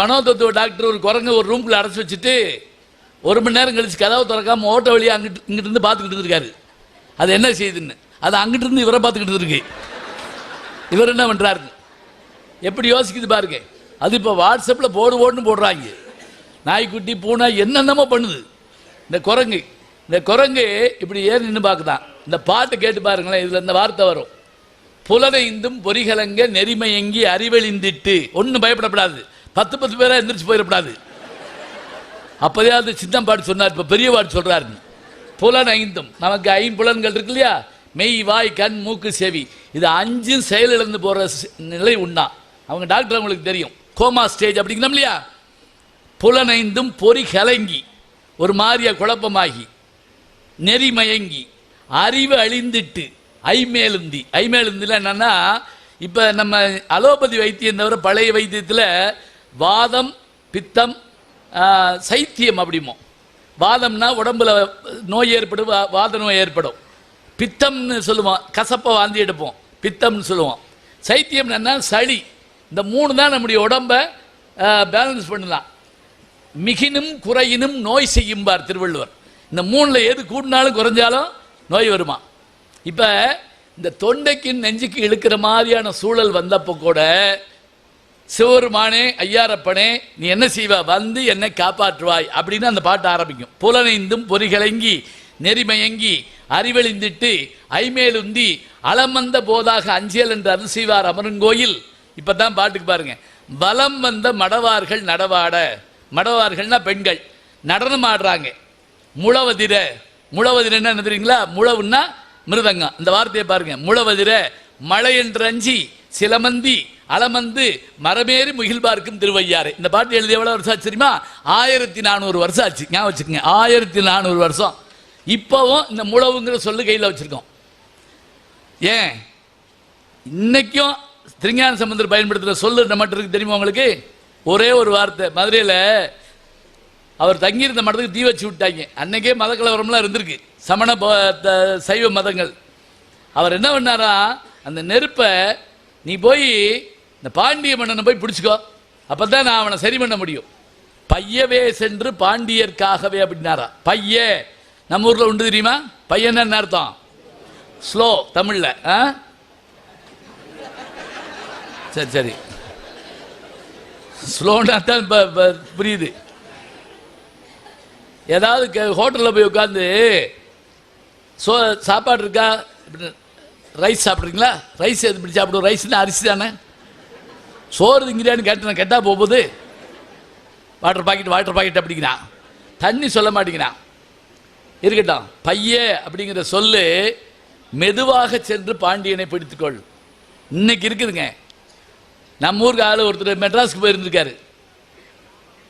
மனோதத்துவ doctor ஒரு குரங்க ஒரு ரூம்குள்ள அடைச்சி வச்சுட்டு ஒரு மணி நேரம் கழிச்சு கதவை திறக்காம ஓட்ட வழியாக அங்கிட்டு இங்கிட்டு இருந்து பார்த்துக்கிட்டு இருக்காரு. அது என்ன செய்யுதுன்னு அது அங்கிட்டு இருந்து இவரை பார்த்துக்கிட்டு இருக்கு. இவர் என்ன பண்ணுறாரு எப்படி யோசிக்குது பாருங்க. அது இப்போ வாட்ஸ்அப்பில் போடு போடுன்னு போடுறாங்க. நாய்க்குட்டி பூனை என்னென்னமோ பண்ணுது. இந்த குரங்கு இந்த குரங்கு இப்படி ஏறி நின்று பார்க்குதான். இந்த பாட்டு கேட்டு பாருங்களேன் இதில் இந்த வார்த்தை வரும். புலனைந்தும் பொறிகலங்க நெறிமையங்கி அறிவெளிந்திட்டு ஒன்றும் பயப்படப்படாது. பத்து பத்து பேராக எந்திரிச்சு போயிடக்கூடாது. அப்போதே அது சின்ன பாட்டு சொன்னார் இப்போ பெரிய பாட்டு சொல்கிறாருன்னு புலன் ஐந்தும் நமக்கு ஐம்புலன்கள் இருக்கு இல்லையா? மெய் வாய் கண் மூக்கு செவி. இது அஞ்சும் செயலிழந்து போகிற நிலை உண்டா அவங்க டாக்டர் அவங்களுக்கு தெரியும். கோமா ஸ்டேஜ் அப்படிங்கிறோம் இல்லையா? புலனைந்தும் பொறி கலங்கி ஒரு மாதிரியா குழப்பமாகி நெறி மயங்கி அறிவு அழிந்துட்டு ஐமேலுந்தி ஐமேலுந்தில் என்னன்னா இப்போ நம்ம அலோபதி வைத்தியம் தவிர பழைய வைத்தியத்தில் வாதம் பித்தம் சைத்தியம் அப்படிமோ. வாதம்னா உடம்புல நோய் ஏற்படும் வா- வாத நோய் ஏற்படும். பித்தம்னு சொல்லுவோம் கசப்பை வாந்தி எடுப்போம் பித்தம்னு சொல்லுவோம். சைத்தியம் என்னன்னா சளி. இந்த மூணு தான் நம்முடைய உடம்பை பேலன்ஸ் பண்ணலாம். மிகினும் குறையினும் நோய் செய்யும்பார் திருவள்ளுவர். இந்த மூணில் எது கூடினாலும் குறைஞ்சாலும் நோய் வருமா? இப்போ இந்த தொண்டைக்கு நெஞ்சுக்கு இழுக்கிற மாதிரியான சூழல் வந்தப்போ கூட சிவருமானே ஐயாரப்பனே நீ என்ன செய்வா? வந்து என்னை காப்பாற்றுவாய். அப்படின்னு அந்த பாட்டு ஆரம்பிக்கும். புலனைந்தும் பொறிகளங்கி நெறிமயங்கி அறிவெளிந்திட்டு ஐமேலுந்தி அளமந்த போதாக அஞ்சியல் என்று அருள் செய்வார் அமருங்கோயில் இப்போ தான் பாட்டுக்கு பாருங்க. வலம் வந்த மடவார்கள் நடவாட. மடவார்கள்னா பெண்கள். நடனம் ஆடுறாங்க. முழவதிர. முழவதிர என்ன தெரியுங்களா? முழவுன்னா மிருதங்கம். இந்த வார்த்தையை பாருங்க. முழவதிர மழை என்று அஞ்சி சிலமந்தி அலமந்து மரமேறி முகில்பார்க்கும் திருவையாறு. இந்த பாட்டு எழுதி எவ்வளோ வருஷம் ஆச்சு தெரியுமா? ஆயிரத்தி நானூறு வருஷம் ஆச்சு. ஞாபகம் வச்சுக்கோங்க. ஆயிரத்தி நானூறு வருஷம். இப்போவும் இந்த முழவுங்கிற சொல்லு கையில் வச்சுருக்கோம். ஏன்? இன்னைக்கும் திருஞான சம்பந்தர் பயன்படுத்துகிற சொல்லு நம்ம மட்டும் இருக்கு தெரியுமா உங்களுக்கு? ஒரே ஒரு வார்த்தை. மதுரையில் அவர் தங்கியிருந்த மடத்துக்கு தீ வச்சு விட்டாங்க. அன்னைக்கே மத கலவரம்லாம் இருந்திருக்கு. சமண த- சைவ மதங்கள். அவர் என்ன பண்ணாரா? அந்த நெருப்பை நீ போய் இந்த பாண்டிய மன்னனை போய் பிடிச்சிக்கோ. அப்போ தான் நான் அவனை சரி பண்ண முடியும். பையவே சென்று பாண்டியர்க்காகவே அப்படின்னாரா. பைய. நம்ம ஊரில் உண்டு தெரியுமா? பையன் என்ன அர்த்தம்? ஸ்லோ தமிழில். ஆ? சரி சரி. ஸ்லோனா தான் இப்போ புரியுது. ஏதாவது ஹோட்டலில் போய் உட்காந்து சோ சாப்பாடு இருக்கா? ரைஸ் சாப்பிட்றீங்களா? ரைஸ் எது பிடிச்சி சாப்பிடுவோம் ரைஸ்னா அரிசி தானே? சோறு திங்கிறான்னு கேட்டேன் கேட்டால் போகுது வாட்டர் பாக்கெட் வாட்டர் பாக்கெட் அப்படிங்கிறான். தண்ணி சொல்ல மாட்டேங்கிறான். இருக்கட்டும் பைய அப்படிங்கிற சொல்லு மெதுவாக சென்று பாண்டியனை பிடித்துக்கொள். இன்னைக்கு இருக்குதுங்க. நம்ம ஊருக்கு ஆள் ஒருத்தர் மெட்ராஸ்க்கு போயிருந்திருக்காரு.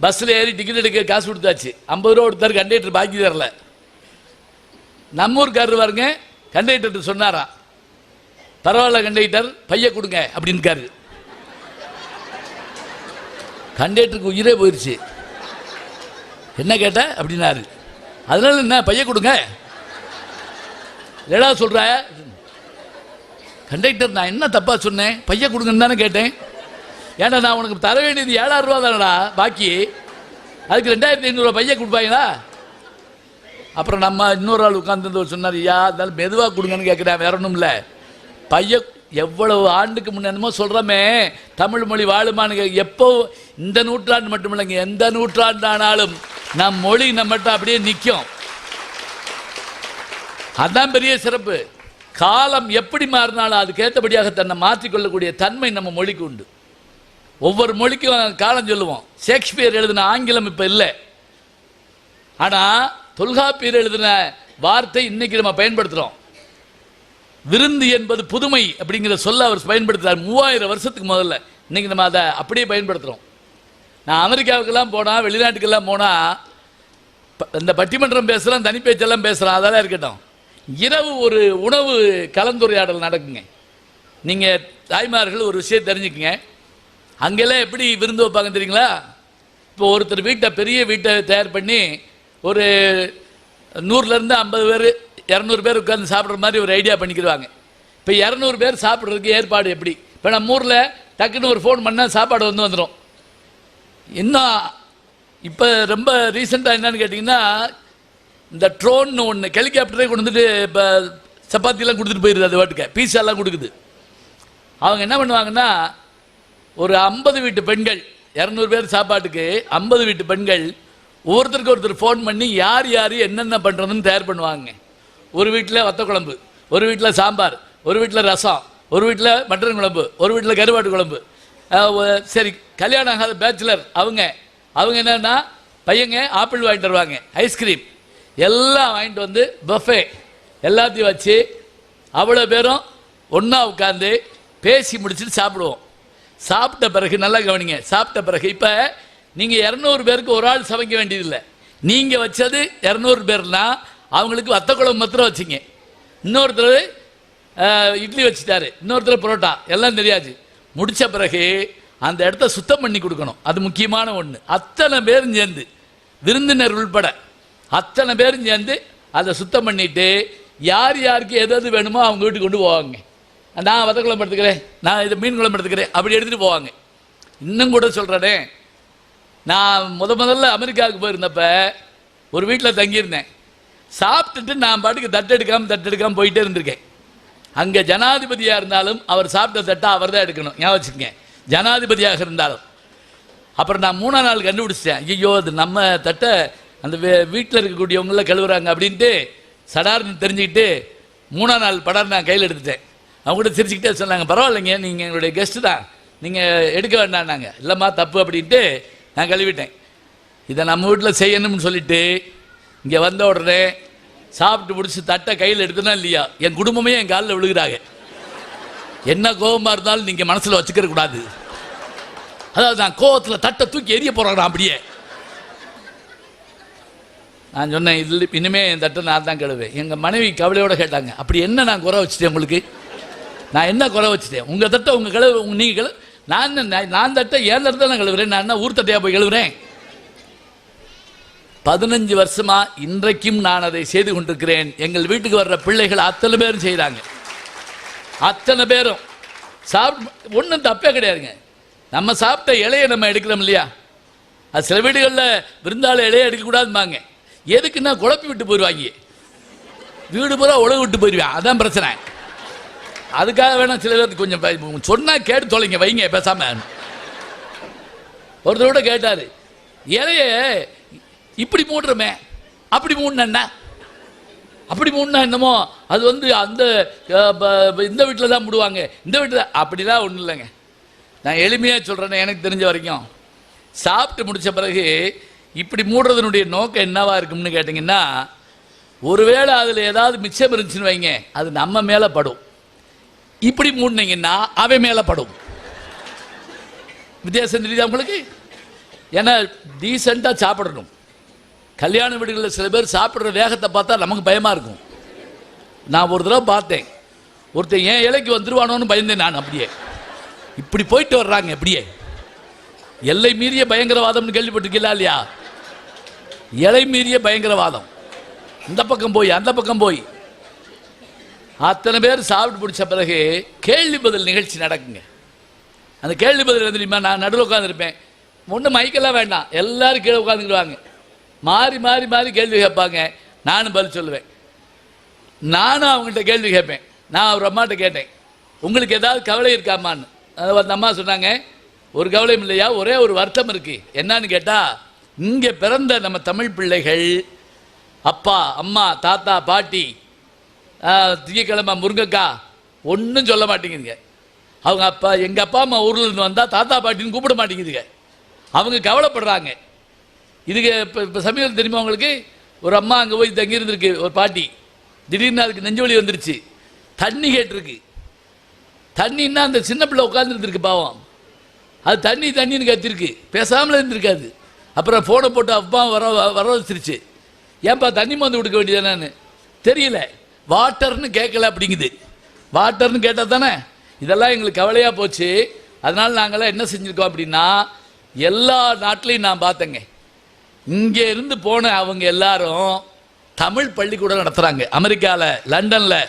பஸ்ஸில் ஏறி டிக்கெட் எடுக்க காசு கொடுத்தாச்சு. ஐம்பது ரூபா கொடுத்தாரு கண்டக்டர் பாக்கி தரல. நம்ம ஊருக்காரர் பாருங்க கண்டக்டர் சொன்னாராம். பரவாயில்ல கண்டக்டர் பைய கொடுங்க அப்படின்னுக்காரு. கண்டேட்டருக்கு உயிரே போயிடுச்சு என்ன கேட்ட? அப்படின்னாரு. அதனால என்ன பைய கொடுங்க. ஏடா சொல்ற? கண்டக்டர் நான் என்ன தப்பா சொன்னேன்? பைய கொடுங்கன்னு தானே கேட்டேன். ஏன்னா நான் உனக்கு தர வேண்டியது ஏழாயிரம் ரூபா தானடா பாக்கி. அதுக்கு ரெண்டாயிரத்தி ஐநூறுரூவா பைய கொடுப்பாங்களா? அப்புறம் நம்ம இன்னொரு ஆள் உட்காந்துருந்து சொன்னார் ஐயா அதனால மெதுவாக கொடுங்கன்னு கேட்குறேன் வேற ஒன்றும் இல்லை. பைய எவ்வளவு ஆண்டுக்கு முன்னமோ சொல்கிறோமே தமிழ் மொழி வாழுமான்னு எப்போ இந்த நூற்றாண்டு மட்டும் இல்லைங்க எந்த நூற்றாண்டானாலும் நம் மொழி நம்மகிட்ட அப்படியே நிற்கும் அதான் பெரிய சிறப்பு. காலம் எப்படி மாறினாலும் அதுக்கேற்றபடியாக தன்னை மாற்றிக்கொள்ளக்கூடிய தன்மை நம்ம மொழிக்கு உண்டு. ஒவ்வொரு மொழிக்கும் காலம் சொல்லுவோம். ஷேக்ஸ்பியர் எழுதின ஆங்கிலம் இப்போ இல்லை. ஆனால் தொல்காப்பியர் எழுதின வார்த்தை இன்னைக்கு நம்ம பயன்படுத்துகிறோம் விருந்து என்பது புதுமை அப்படிங்கிற சொல்ல அவர் பயன்படுத்துறார். மூவாயிரம் வருஷத்துக்கு முதல்ல. இன்னைக்கு நம்ம அதை அப்படியே பயன்படுத்துகிறோம் நான் அமெரிக்காவுக்கெல்லாம் போனால் வெளிநாட்டுக்கெல்லாம் போனால் இந்த பட்டிமன்றம் பேசுகிறோம் தனி பேச்செல்லாம் பேசுகிறோம் அதெல்லாம் இருக்கட்டும். இரவு ஒரு உணவு கலந்துரையாடல் நடக்குங்க. நீங்கள் தாய்மார்கள் ஒரு விஷயம் தெரிஞ்சுக்குங்க. அங்கெல்லாம் எப்படி விருந்து வைப்பாங்க தெரியுங்களா? இப்போ ஒருத்தர் வீட்டை பெரிய வீட்டை தயார் பண்ணி ஒரு நூறுலேருந்து ஐம்பது பேர் இரநூறு பேர் உட்காந்து சாப்பிட்ற மாதிரி ஒரு ஐடியா பண்ணிக்கிடுவாங்க. இப்போ இரநூறு பேர் சாப்பிட்றதுக்கு ஏற்பாடு எப்படி? இப்போ நம்ம ஊரில் டக்குன்னு ஒரு ஃபோன் பண்ணால் சாப்பாடு வந்து வந்துடும் இன்னும் இப்போ ரொம்ப ரீசெண்டாக என்னன்னு கேட்டிங்கன்னா இந்த ட்ரோன்னு ஒன்று ஹெலிகாப்டரே கொண்டு வந்துட்டு இப்போ சப்பாத்திலாம் கொடுத்துட்டு போயிடுது அது வாட்டுக்க பீஸாலாம் கொடுக்குது. அவங்க என்ன பண்ணுவாங்கன்னா ஒரு ஐம்பது வீட்டு பெண்கள் இரநூறு பேர் சாப்பாட்டுக்கு ஐம்பது வீட்டு பெண்கள் ஒவ்வொருத்தருக்கு ஒருத்தர் ஃபோன் பண்ணி யார் யார் என்னென்ன பண்ணுறதுன்னு தயார் பண்ணுவாங்க. ஒரு வீட்டில் வத்த குழம்பு ஒரு வீட்டில் சாம்பார் ஒரு வீட்டில் ரசம் ஒரு வீட்டில் மட்டன் குழம்பு ஒரு வீட்டில் கருவாட்டு குழம்பு. சரி கல்யாணம் ஆகாத பேச்சுலர் அவங்க. அவங்க என்னன்னா பையங்க ஆப்பிள் வாங்கிட்டு வருவாங்க ஐஸ்கிரீம் எல்லாம் வாங்கிட்டு வந்து பஃபே எல்லாத்தையும் வச்சு அவ்வளோ பேரும் ஒன்றா உட்காந்து பேசி முடிச்சுட்டு சாப்பிடுவோம். சாப்பிட்ட பிறகு நல்லா கவனிங்க சாப்பிட்ட பிறகு இப்போ நீங்கள் இரநூறு பேருக்கு ஒரு ஆள் சமைக்க வேண்டியதில்லை. நீங்கள் வச்சது இரநூறு பேர்னால் அவங்களுக்கு வத்த குழம்பு மாத்திரம் வச்சிங்க. இன்னொருத்தர் இட்லி வச்சுட்டாரு. இன்னொருத்தர் புரோட்டா. எல்லாம் தெரியாது. முடித்த பிறகு அந்த இடத்த சுத்தம் பண்ணி கொடுக்கணும். அது முக்கியமான ஒன்று அத்தனை பேரும் சேர்ந்து விருந்தினர் உள்பட அத்தனை பேரும் சேர்ந்து அதை சுத்தம் பண்ணிட்டு யார் யாருக்கு எது எது வேணுமோ அவங்க வீட்டுக்கு கொண்டு போவாங்க. நான் வத குழம்பு எடுத்துக்கிறேன். நான் இதை மீன் குழம்பு எடுத்துக்கிறேன். அப்படி எடுத்துகிட்டு போவாங்க. இன்னும் கூட சொல்கிறேனே நான் முத முதல்ல அமெரிக்காவுக்கு போயிருந்தப்ப ஒரு வீட்டில் தங்கியிருந்தேன். சாப்பிட்டுட்டு நான் பாட்டுக்கு தட்டெடுக்காமல் தட்டெடுக்காமல் போயிட்டே இருந்திருக்கேன். அங்கே ஜனாதிபதியாக இருந்தாலும் அவர் சாப்பிட்ட தட்டை அவர் தான் எடுக்கணும். ஞாபகம் வச்சுக்கங்க. ஜனாதிபதியாக இருந்தாலும். அப்புறம் நான் மூணாம் நாள் கண்டுபிடிச்சிட்டேன். ஐயோ அது நம்ம தட்டை அந்த வீட்டில் இருக்கக்கூடியவங்கள கழுவுறாங்க அப்படின்ட்டு சடார்னு தெரிஞ்சுக்கிட்டு மூணாம் நாள் படம் நான் கையில் எடுத்துட்டேன். அவங்க கூட சிரிச்சுக்கிட்டே சொன்னாங்க பரவாயில்லைங்க நீங்கள் எங்களுடைய கெஸ்ட்டு தான். நீங்கள் எடுக்க வேண்டாம்னாங்க. இல்லைம்மா தப்பு அப்படின்ட்டு நான் கழுவிட்டேன். இதை நம்ம வீட்டில் செய்யணும்னு சொல்லிட்டு இங்கே வந்த உடனே சாப்பிட்டு முடிச்சு தட்டை கையில் எடுத்தனா இல்லையா? என் குடும்பமே என் காலில் விழுகிறாங்க. என்ன கோபமாக இருந்தாலும் நீங்கள் மனசில் வச்சுக்கிற கூடாது. அதாவது நான் கோபத்தில் தட்டை தூக்கி எரிய போகிறான் அப்படியே. நான் சொன்னேன் இதில் இனிமே என் தட்டை நான் தான் கழுவேன் எங்கள் மனைவி கவலையோட கேட்டாங்க அப்படி என்ன நான் குறை வச்சுட்டேன் உங்களுக்கு? நான் என்ன குறை வச்சுட்டேன்? உங்கள் தட்டை உங்கள் கழுவு உங்கள் நீங்கள் கழு நான் என்ன நான் நான் தட்டை ஏன் தட்டை நான் கழுவுறேன்? நான் என்ன ஊர் தட்டையாக போய் கழுவுறேன்? பதினஞ்சு வருஷமா இன்றைக்கும் நான் அதை செய்து கொண்டிருக்கிறேன். எங்கள் வீட்டுக்கு வர்ற பிள்ளைகள் அத்தனை பேரும் செய்கிறாங்க அத்தனை பேரும். சாப்பிட்டு ஒன்றும் தப்பே கிடையாதுங்க. நம்ம சாப்பிட்ட இலையை நம்ம எடுக்கிறோம் இல்லையா? அது சில வீடுகளில் விருந்தாளி இலையை எடுக்கக்கூடாதும்பாங்க எதுக்குன்னா குழப்பி விட்டு போயிடுவாங்க வீடு பூரா உழவு விட்டு போயிடுவேன் அதான் பிரச்சனை. அதுக்காக வேணா சில பேருக்கு கொஞ்சம் சொன்னால் கேட்டு தொலைங்க வைங்க பேசாமல் ஒருத்தர் கூட கேட்டார் இலையை இப்படி மூடுறமே. அப்படி மூடினா அப்படி மூடினா என்னமோ அது வந்து அந்த ப- இந்த வீட்டில் தான் மூடுவாங்க. இந்த வீட்டில் அப்படிலாம் ஒன்றும் இல்லைங்க. நான் எளிமையாக சொல்கிறேன்னு எனக்கு தெரிஞ்ச வரைக்கும். சாப்பிட்டு முடிச்ச பிறகு இப்படி மூடுறதுனுடைய நோக்கம் என்னவா இருக்கும்னு கேட்டிங்கன்னா ஒருவேளை அதில் ஏதாவது மிச்சம் இருந்துச்சுன்னு வைங்க அது நம்ம மேலே படும். இப்படி மூடினீங்கன்னா அவன் மேலே படும். வித்தியாசம் தெரியுதா உங்களுக்கு? ஏன்னா டீசெண்டாக சாப்பிடணும். கல்யாண வீடுகளில் சில பேர் சாப்பிட்ற வேகத்தை பார்த்தா நமக்கு பயமாக இருக்கும். நான் ஒரு தடவை பார்த்தேன். ஒருத்தன் என் இலைக்கு வந்துருவானோன்னு பயந்தேன் நான் அப்படியே. இப்படி போயிட்டு வர்றாங்க அப்படியே எல்லை மீறிய பயங்கரவாதம்னு கேள்விப்பட்டிருக்கீங்களா இல்லையா? எல்லை மீறிய பயங்கரவாதம். இந்த பக்கம் போய் அந்த பக்கம் போய். அத்தனை பேர் சாப்பிட்டு பிடிச்ச பிறகு கேள்வி பதில் நிகழ்ச்சி நடக்குங்க. அந்த கேள்வி பதில் தெரியுமா? நான் நடுவில் உட்காந்துருப்பேன் ஒன்றும் மைக்கெல்லாம் வேண்டாம். எல்லாரும் கீழே உட்காந்துக்கிடுவாங்க மாறி மாறி மாறி கேள்வி கேட்பாங்க. நானும் பதில் சொல்லுவேன். நானும் அவங்கள்ட்ட கேள்வி கேட்பேன். நான் அவர் அம்மாட்ட கேட்டேன். உங்களுக்கு ஏதாவது கவலை இருக்காமான்னு? அந்த அம்மா சொன்னாங்க ஒரு கவலையும் இல்லையா? ஒரே ஒரு வருத்தம் இருக்கு. என்னன்னு கேட்டால் இங்கே பிறந்த நம்ம தமிழ் பிள்ளைகள் அப்பா அம்மா தாத்தா பாட்டி திங்கக்கிழமை முருங்கக்கா ஒன்றும் சொல்ல மாட்டேங்குதுங்க. அவங்க அப்பா எங்கள் அப்பா அம்மா ஊரில் இருந்து வந்தால் தாத்தா பாட்டின்னு கூப்பிட மாட்டேங்குதுங்க. அவங்க கவலைப்படுறாங்க. இதுக்கு இப்போ இப்போ சமீபம் தெரியுமா உங்களுக்கு? ஒரு அம்மா அங்கே போய் தங்கியிருந்திருக்கு ஒரு பாட்டி. திடீர்னு அதுக்கு நெஞ்சு வலி வந்துருச்சு. தண்ணி கேட்டிருக்கு. தண்ணின்னா அந்த சின்ன பிள்ளை உட்காந்துருந்துருக்கு பாவம். அது தண்ணி தண்ணின்னு கத்திருக்கு. பேசாமல் இருந்திருக்காது. அப்புறம் ஃபோனை போட்டு அப்பா வர வர வச்சிருச்சு. ஏன்பா தண்ணி மந்து கொடுக்க வேண்டியதானு தெரியல. வாட்டர்னு கேட்கல அப்படிங்குது. வாட்டர்னு கேட்டால் தானே? இதெல்லாம் எங்களுக்கு கவலையாக போச்சு. அதனால் நாங்களாம் என்ன செஞ்சுருக்கோம் அப்படின்னா எல்லா நாட்டிலையும் நான் பார்த்தேங்க. இங்கே இருந்து போன அவங்க எல்லாரும் தமிழ் பள்ளிக்கூடம் நடத்துகிறாங்க அமெரிக்காவில் லண்டனில்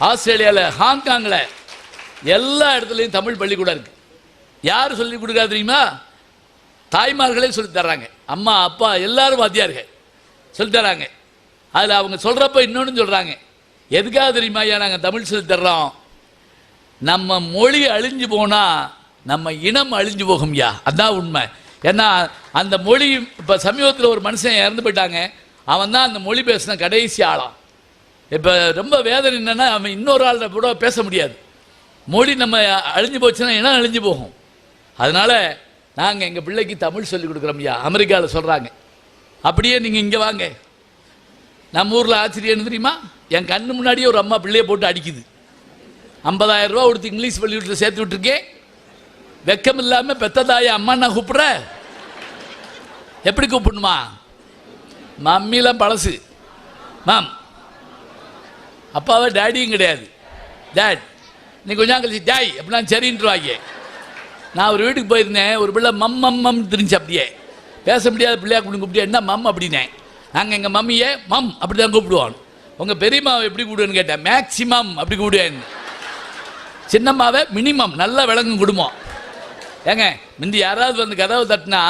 ஆஸ்திரேலியாவில் ஹாங்காங்கில் எல்லா இடத்துலையும் தமிழ் பள்ளிக்கூடம் இருக்குது யார் சொல்லி கொடுக்குறா தெரியுமா? தாய்மார்களே சொல்லித் தர்றாங்க. அம்மா அப்பா எல்லாரும் வாத்தியார்கள் சொல்லித்தராங்க அதில் அவங்க சொல்கிறப்ப இன்னொன்று சொல்கிறாங்க எதுக்காக தெரியுமா ஐயா நாங்கள் தமிழ் சொல்லித்தர்றோம் நம்ம மொழி அழிஞ்சு போனால் நம்ம இனம் அழிஞ்சு போகும்யா அதான் உண்மை. ஏன்னா அந்த மொழி இப்போ சமீபத்தில் ஒரு மனுஷன் இறந்து போயிட்டாங்க. அவன் தான் அந்த மொழி பேசின கடைசி ஆளாம் இப்போ ரொம்ப வேதனை என்னென்னா அவன் இன்னொரு ஆளை கூட பேச முடியாது. மொழி நம்ம அழிஞ்சு போச்சுன்னா இனம் அழிஞ்சு போகும்? அதனால் நாங்கள் எங்கள் பிள்ளைக்கு தமிழ் சொல்லிக் கொடுக்குறோம்யா அமெரிக்காவில் சொல்கிறாங்க அப்படியே நீங்கள் இங்கே வாங்க. நம்ம ஊரில் ஆச்சரியம் தெரியுமா? என் கண்ணு முன்னாடியே ஒரு அம்மா பிள்ளையை போட்டு அடிக்குது. ஐம்பதாயிரம் ரூபா கொடுத்து இங்கிலீஷ் பள்ளிக்கூடத்தில் சேர்த்து விட்டுருக்கேன். வெக்கம் இல்லாமல் பெத்ததாய அம்மா நான் கூப்பிட்ற? எப்படி கூப்பிடணுமா? மம்மிலாம் பழசு. மேம். அப்பாவை டேடியும் கிடையாது. டேட் நீ கொஞ்சம் கழிச்சு டேய் அப்படின்னா சரின்ட்டுருவாங்க நான் ஒரு வீட்டுக்கு போயிருந்தேன் ஒரு பிள்ளை மம் மம் மம் தெரிஞ்சு அப்படியே. பேச முடியாத பிள்ளையா கூப்பிட்டு கூப்பிட்டு என்ன மம்? அப்படின்னேன். நாங்கள் எங்கள் மம்மியை மம் அப்படி தான் கூப்பிடுவோம். உங்கள் பெரியம்மாவை எப்படி கூப்பிடுவேன்னு கேட்டேன். மேக்சிமம் அப்படி கூப்பிடுவேன். சின்னம்மாவை மினிமம் நல்லா விளங்கும் குடும்பம் ஏங்க முந்தி யாராவது வந்து கதவை தட்டினா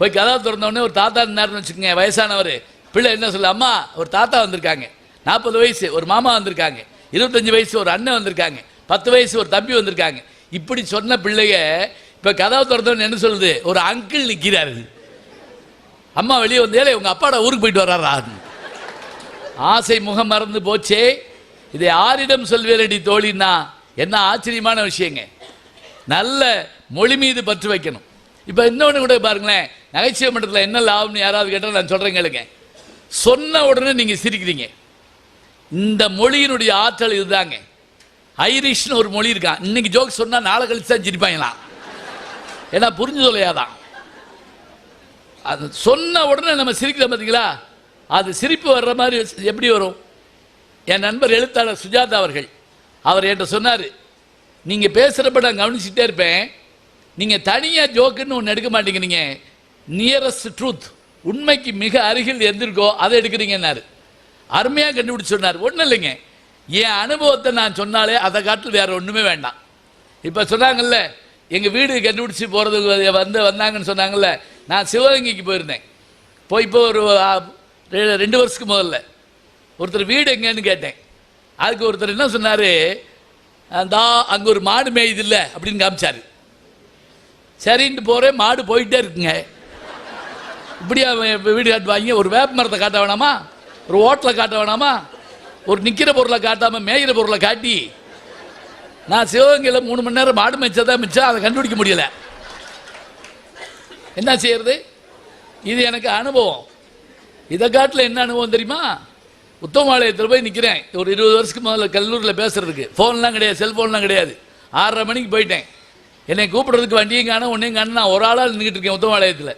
போய் கதவை திறந்த உடனே ஒரு தாத்தா இருந்தாருன்னு வச்சுக்கோங்க வயசானவர். பிள்ளை என்ன சொல்ல அம்மா ஒரு தாத்தா வந்திருக்காங்க. நாற்பது வயசு ஒரு மாமா வந்திருக்காங்க. இருபத்தஞ்சு வயசு ஒரு அண்ணன் வந்திருக்காங்க. பத்து வயசு ஒரு தம்பி வந்திருக்காங்க. இப்படி சொன்ன பிள்ளைய இப்போ கதவை திறந்தவொடனே என்ன சொல்லுது? ஒரு அங்கிள் நிற்கிறாரு அம்மா வெளியே வந்து உங்கள் அப்பாட ஊருக்கு போயிட்டு வர்றாரா? ஆசை முகம் மறந்து போச்சே. இதை யாரிடம் சொல்வேரடி தோழின்னா என்ன ஆச்சரியமான விஷயங்க. நல்ல மொழி மீது பற்று வைக்கணும். இப்போ இன்னொன்று கூட பாருங்களேன். நகைச்சுவை மன்றத்தில் என்ன லாபம்னு யாராவது கேட்டால் நான் சொல்கிறேன் கேளுங்க. சொன்ன உடனே நீங்கள் சிரிக்கிறீங்க. இந்த மொழியினுடைய ஆற்றல் இதுதாங்க. ஐரிஷ்னு ஒரு மொழி இருக்கான் இன்னைக்கு ஜோக் சொன்னால் நாளை கழிச்சு தான் சிரிப்பாங்களாம் ஏன்னா புரிஞ்சு சொல்லையாதான். அது சொன்ன உடனே நம்ம சிரிக்கிறோம் பார்த்தீங்களா அது சிரிப்பு வர்ற மாதிரி எப்படி வரும்? என் நண்பர் எழுத்தாளர் சுஜாதா அவர்கள் அவர் என்கிட்ட சொன்னார் நீங்கள் பேசுகிறப்ப நான் கவனிச்சுட்டே இருப்பேன். நீங்கள் தனியாக ஜோக்குன்னு ஒன்று எடுக்க மாட்டேங்கிறீங்க. நியரஸ்ட் ட்ரூத் உண்மைக்கு மிக அருகில் எந்திருக்கோ அதை எடுக்கிறீங்கன்னாரு. அருமையாக கண்டுபிடிச்சு சொன்னார். ஒன்றும் இல்லைங்க. என் அனுபவத்தை நான் சொன்னாலே அதை காட்டில் வேறு ஒன்றுமே வேண்டாம். இப்போ சொன்னாங்கல்ல எங்கள் வீடு கண்டுபிடிச்சி போகிறதுக்கு வந்து வந்தாங்கன்னு சொன்னாங்கல்ல நான் சிவகங்கைக்கு போயிருந்தேன். போய் இப்போ ஒரு ரெண்டு வருஷத்துக்கு முதல்ல. ஒருத்தர் வீடு எங்கேன்னு கேட்டேன். அதுக்கு ஒருத்தர் என்ன சொன்னார்? தா அங்கே ஒரு மாடு மேயுது இல்லை அப்படின்னு காமிச்சார். சரின்ட்டு போகிறேன் மாடு போயிட்டே இருக்குங்க. இப்படியா வீடு காட்டுவாங்க? ஒரு வேப்ப மரத்தை காட்ட வேணாமா? ஒரு ஓட்டலை காட்ட வேணாமா? ஒரு நிற்கிற பொருளை காட்டாமல் மேய்கிற பொருளை காட்டி நான் சிவகங்கையில் மூணு மணி நேரம் மாடு மேய்ச்சதான் மிச்சம் அதை கண்டுபிடிக்க முடியல. என்ன செய்யறது? இது எனக்கு அனுபவம். இதை காட்டில் என்ன அனுபவம் தெரியுமா? உத்தமாலயத்தில் போய் நிற்கிறேன் ஒரு இருபது வருஷத்துக்கு முதல்ல கல்லூரியில் பேசுறதுக்கு. ஃபோன்லாம் கிடையாது செல்ஃபோன்லாம் கிடையாது. ஆறரை மணிக்கு போயிட்டேன். என்னை கூப்பிடுறதுக்கு வண்டியும் காணும் ஒன்றையும் காணும். நான் ஒரு ஆளாக நின்றுக்கிட்டு இருக்கேன் உத்தமாலயத்தில்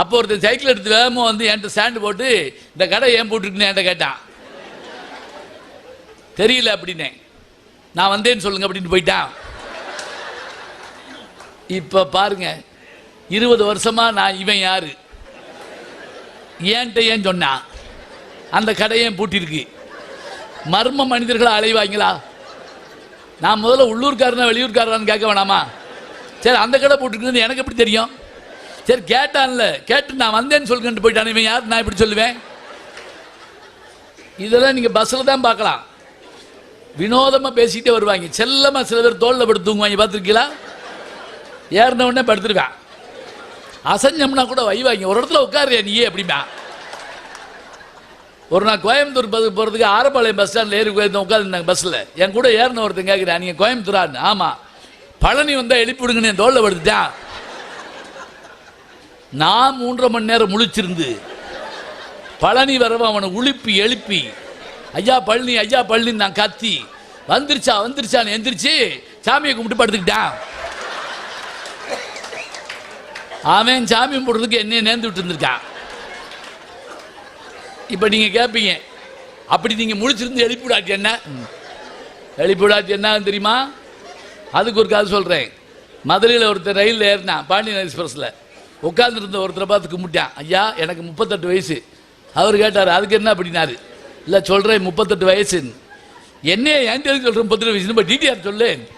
அப்போ ஒருத்தர் சைக்கிள் எடுத்து வேகமாக வந்து என்கிட்ட ஸ்டாண்டு போட்டு இந்த கடை ஏன் போட்டுருக்குன்னு என்கிட்ட கேட்டான். தெரியல அப்படின்னேன். நான் வந்தேன்னு சொல்லுங்க அப்படின்னு போயிட்டான். இப்போ பாருங்க இருபது வருஷமா நான் இவன் யாரு? ஏன்ட்ட ஏன் சொன்னான்? அந்த கடையை பூட்டியிருக்கு மர்ம மனிதர்களை அலைவாங்களா? நான் முதல்ல உள்ளூர்காரனா வெளியூர்காரனான்னு கேட்க வேணாமா? சரி அந்த கடை போட்டுருக்குன்னு எனக்கு எப்படி தெரியும்? சரி கேட்டான்ல கேட்டு நான் வந்தேன்னு சொல்லுங்கன்ட்டு போயிட்டான் இவன் யார்? நான் இப்படி சொல்லுவேன்? இதெல்லாம் நீங்கள் பஸ்ஸில் தான் பார்க்கலாம். வினோதமாக பேசிக்கிட்டே வருவாங்க. செல்லமாக சில பேர் தோளில் படுத்து தூங்குவாங்க பார்த்துருக்கீங்களா? ஏறின உடனே படுத்துருவேன் அசஞ்சம்னா கூட வைவாங்க. ஒரு இடத்துல உட்காருறியா நீயே அப்படிமா ஒரு நாள் கோயம்புத்தூர் பஸ் போகிறதுக்கு ஆரப்பாளையம் பஸ் ஸ்டாண்டில் ஏறி உட்காந்துருந்தாங்க பஸ்ஸில் என் கூட ஏறின ஒருத்தன் கேட்குறேன் நீங்கள் கோயம்புத்தூரான்னு ஆமாம் பழனி வந்தால் எழுப்பி விடுங்கன்னு என் தோளில் படுத்துட்டான். நான் மூன்றரை மணி நேரம் முழிச்சிருந்து பழனி வரவன் அவனை உழுப்பி எழுப்பி ஐயா பழனி ஐயா பழனி நான் கத்தி வந்துருச்சா வந்துருச்சான்னு எந்திரிச்சு சாமியை கும்பிட்டு படுத்துக்கிட்டான். அவன் சாமி போடுறதுக்கு என்னைய நேர்ந்து விட்டு இருந்திருக்கான். இப்போ நீங்கள் கேட்பீங்க அப்படி நீங்கள் முழிச்சிருந்து எழுப்பி விடாட்டி என்ன? எழுப்பி விடாட்டி என்ன தெரியுமா? அதுக்கு ஒரு கதை சொல்கிறேன் மதுரையில் ஒருத்தர் ரயிலில் ஏறினான் பாண்டியன் எக்ஸ்பிரஸில். உட்காந்துருந்த ஒருத்தரை பார்த்து கும்பிட்டான். ஐயா எனக்கு முப்பத்தெட்டு வயசு. அவர் கேட்டார் அதுக்கு என்ன? அப்படின்னாரு. இல்லை சொல்கிறேன் முப்பத்தெட்டு வயசுன்னு. என்னைய ஏன் எதுக்கு சொல்கிறேன் முப்பத்தெட்டு வயசுன்னு இப்போ டிடிஆர் சொல்லு.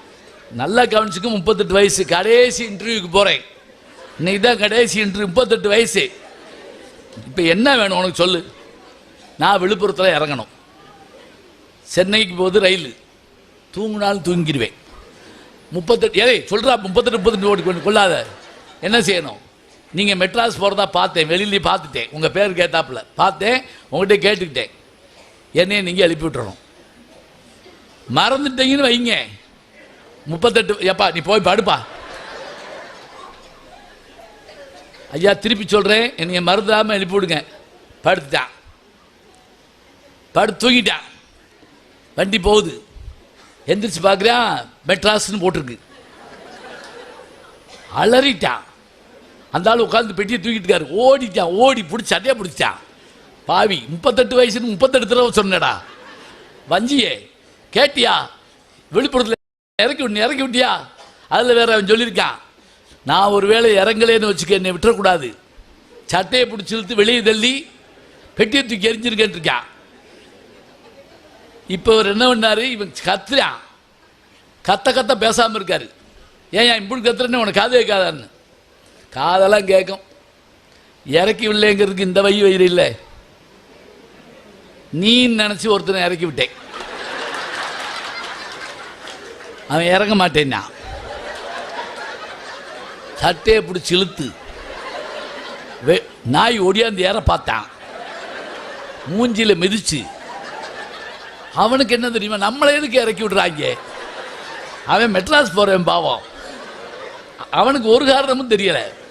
நல்லா கவனிச்சுக்கு முப்பத்தெட்டு வயசு. கடைசி இன்டர்வியூக்கு போகிறேன் இன்னைக்கு தான் கடைசி இன்டர்வியூ முப்பத்தெட்டு வயசு. இப்போ என்ன வேணும் உனக்கு சொல்லு. நான் விழுப்புரத்தில் இறங்கணும். சென்னைக்கு போகுது ரயில். தூங்கினாலும் தூங்கிடுவேன். முப்பத்தெட்டு ஏதே சொல்கிறா முப்பத்தெட்டு முப்பத்தெட்டு ஓட்டு கொண்டு கொள்ளாத. என்ன செய்யணும்? நீங்கள் மெட்ராஸ் போகிறதா பார்த்தேன் வெளியிலேயே பார்த்துட்டேன். உங்கள் பேர் கேட்டாப்புல. பார்த்தேன் உங்கள்கிட்ட கேட்டுக்கிட்டேன். என்னைய நீங்கள் எழுப்பி விட்டுறணும். மறந்துட்டீங்கன்னு வைங்க. முப்பத்தெட்டு எப்பா நீ போய் படுப்பா. ஐயா திருப்பி சொல்கிறேன் என்னைய மறந்தாமல் எழுப்பி விடுங்க. படுத்துட்டான். படுத்து தூங்கிட்டான். வண்டி போகுது. எந்திரிச்சு பார்க்குறியா? மெட்ராஸ்னு போட்டிருக்கு. அலறிட்டான். அந்த ஆள் உட்காந்து பெட்டியை தூக்கிட்டு இருக்காரு. ஓடிட்டான் ஓடி பிடிச்சி சட்டையாக பிடிச்சான். பாவி முப்பத்தெட்டு வயசுன்னு முப்பத்தெட்டு தடவை சொன்னடா. வஞ்சியே கேட்டியா? விழுப்புரத்தில் இறக்கி விட்டு இறக்கி விட்டியா? அதில் வேற அவன் சொல்லியிருக்கான். நான் ஒரு வேளை இறங்கலேன்னு வச்சுக்க என்னை விட்டுறக்கூடாது. சட்டையை பிடிச்சி இழுத்து வெளியே தள்ளி பெட்டியை தூக்கி எரிஞ்சிருக்கேன் இருக்கான். இப்போ அவர் என்ன பண்ணார்? இவன் கத்துறான். கத்த கத்த பேசாமல் இருக்காரு. ஏன் இப்படி கத்துறேன்னு உனக்கு காது வைக்காதான்னு காதெல்லாம் கேட்கும் இறக்கி விடலைங்கிறதுக்கு இந்த வை வயிறு இல்லை. நீ நினச்சி ஒருத்தனை இறக்கி விட்டேன். அவன் இறங்க மாட்டேன்னா சட்டையை பிடிச்சி இழுத்து வெ- நாய் ஒடியாந்து ஏற பார்த்தான். மூஞ்சில மிதிச்சு அவனுக்கு என்ன தெரியுமா நம்மளை எதுக்கு இறக்கி விடுறாங்க? அவன் மெட்ராஸ் போறவன் பாவம். அவனுக்கு ஒரு காரணமும் தெரியலை.